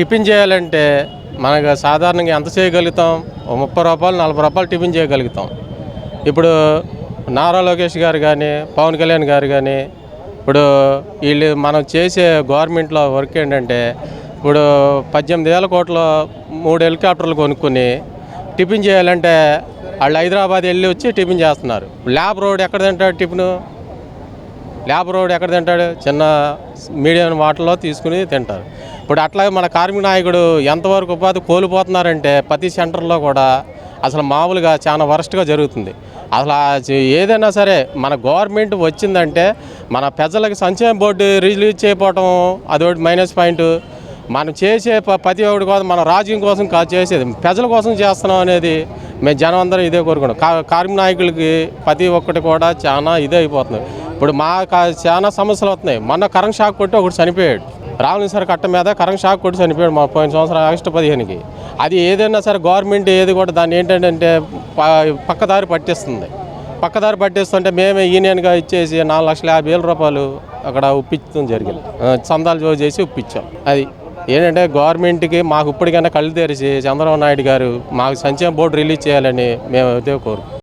Tiffin చేయాలంటే మనకు సాధారణంగా ఎంత చేయగలుగుతాం? ముప్పై రూపాయలు నలభై రూపాయలు టిఫిన్ చేయగలుగుతాం. ఇప్పుడు నారా లోకేష్ గారు కానీ పవన్ కళ్యాణ్ గారు కానీ ఇప్పుడు వీళ్ళు మనం చేసే గవర్నమెంట్లో వర్క్ ఏంటంటే ఇప్పుడు పద్దెనిమిది వేల కోట్ల మూడు హెలికాప్టర్లు కొనుక్కొని టిఫిన్ చేయాలంటే వాళ్ళు హైదరాబాద్ వెళ్ళి వచ్చి టిఫిన్ చేస్తున్నారు. ల్యాబ్ రోడ్ ఎక్కడ తింటారు టిఫిన్? ల్యాబ్ రోడ్ ఎక్కడ తింటాడు? చిన్న మీడియం వాటర్లో తీసుకుని తింటారు. ఇప్పుడు అట్లాగే మన కార్మిక నాయకుడు ఎంతవరకు ఉపాధి కోల్పోతున్నారంటే ప్రతి సెంటర్లో కూడా అసలు మామూలుగా చాలా వరస్ట్గా జరుగుతుంది. అసలు ఏదైనా సరే మన గవర్నమెంట్ వచ్చిందంటే మన ప్రజలకు సంక్షేమ బోర్డు రిలీజ్ చేయకపోవటం అదొకటి మైనస్ పాయింట్. మనం చేసే ప్రతి ఒక్కటి కోసం మన రాజకీయం కోసం కాదు చేసేది ప్రజల కోసం చేస్తున్నాం అనేది మేము జనం అందరం ఇదే కోరుకున్నాం కా కార్మిక నాయకులకి ప్రతి ఒక్కటి కూడా చాలా ఇదే అయిపోతుంది ఇప్పుడు మా చాలా సమస్యలు వస్తున్నాయి. మొన్న కరెంట్ షాక్ కొట్టి ఒకటి చనిపోయాడు. రావుని సార్ కట్ట మీద కరెంట్ షాక్ కొట్టి చనిపోయాడు మా పోయిన సంవత్సరం ఆగస్టు పదిహేనుకి. అది ఏదైనా సరే గవర్నమెంట్ ఏది కూడా దాన్ని ఏంటంటే ప- పక్కదారి పట్టిస్తుంది. పక్కదారి పట్టిస్తుంటే మేమే యూనియన్గా ఇచ్చేసి నాలుగు లక్షల యాభై వేల రూపాయలు అక్కడ ఉప్పించడం జరిగింది. చందాలు జో చేసి ఉప్పించాం అది ఏంటంటే గవర్నమెంట్కి మాకు ఇప్పటికైనా కళ్ళు తెరిచి చంద్రబాబు నాయుడు గారు మాకు సంక్షేమ బోర్డు రిలీజ్ చేయాలని మేము ఇదే కోరు